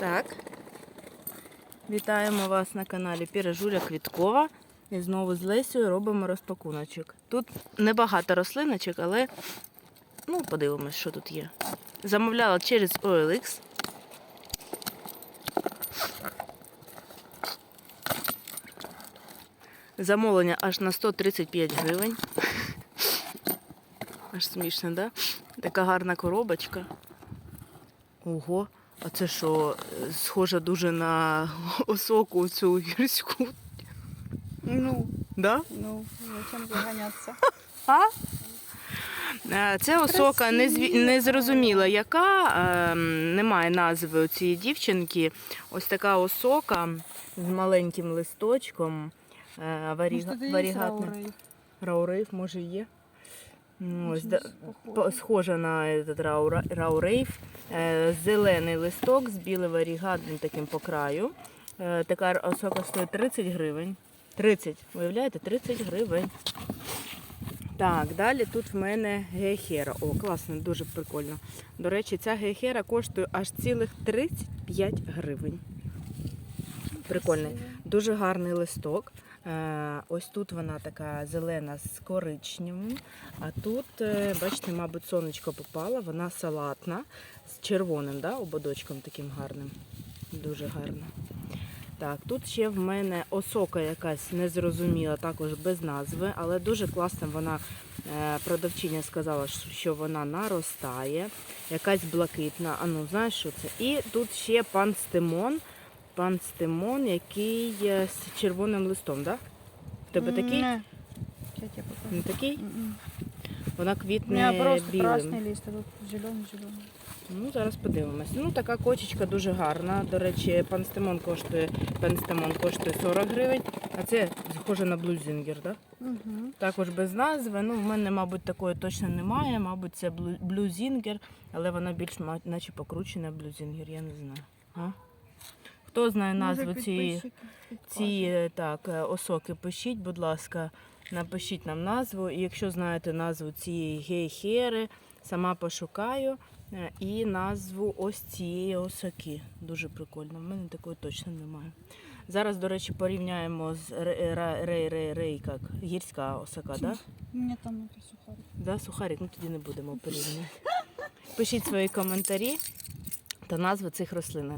Так. Вітаємо вас на каналі Піражуля Квіткова. І знову з Лесею робимо розпакуночок. Тут небагато рослиночок, але ну, подивимось, що тут є. Замовляла через OLX. Замовлення аж на 135 гривень. Аж смішно, да? Така гарна коробочка. Ого, а це що, схоже дуже на осоку цю гірську. Ну, Да? ну, зачем загоняться? А? Е, Це осока не, зві... не зрозуміла, яка, е, немає назви у цієї дівчинки. Ось така осока з маленьким листочком. Е, Варі... Может, это и есть варігатна. Раурей? Раурейф, може, є. Ну, Ось, схожа на этот раурейф. Е, Зелений листок з білим варігатним таким по краю. Е, Така осока стоїть 30 гривень. 30, виявляєте, 30 гривень. Так, далі тут в мене геохера. О, класно, дуже прикольно. До речі, ця геохера коштує аж цілих 35 гривень. Прикольний. Дуже гарний листок. Е, Ось тут вона така зелена з коричневим. А тут, е, бачите, мабуть, сонечко попало, вона салатна з червоним да, ободочком таким гарним. Дуже гарно. Так, тут ще в мене осока якась незрозуміла, також без назви, але дуже класно вона, е, продавчиня сказала, що- вона наростає. Якась блакитна. А ну, знаєш, що це? І тут ще пан Стимон Пан Стимон, який е, з червоним листом, так? Да? В тебе такий? Не. Сейчас я покажу. Не такий? М-м. Вона У квітне меня просто білим. красный лист, а тут зеленый зеленый. Ну, зараз подивимось. Ну, така кочечка дуже гарна. До речі, пан Стимон коштує, пан Стимон коштує 40 гривень, а це схоже на блюзінгер, так? Да? Угу. Також без назви. Ну, в мене, мабуть, такої точно немає. Мабуть, це блю- блюзінгер, але вона більш ма- наче покручена блюзінгер, я не знаю. А? Хто знає назву цієї, цієї так, е, осоки, пишіть, будь ласка, напишіть нам назву. І якщо знаєте назву цієї гейхери, сама пошукаю. е, І назву ось цієї осоки. Дуже прикольно. В мене такої точно немає. Зараз, до речі, порівняємо з рей, рей, рей, рей, як гірська осока, так? У там сухарик. Да, сухарик, ну тоді не будемо порівнювати. Пишіть свої коментарі та назви цих рослин.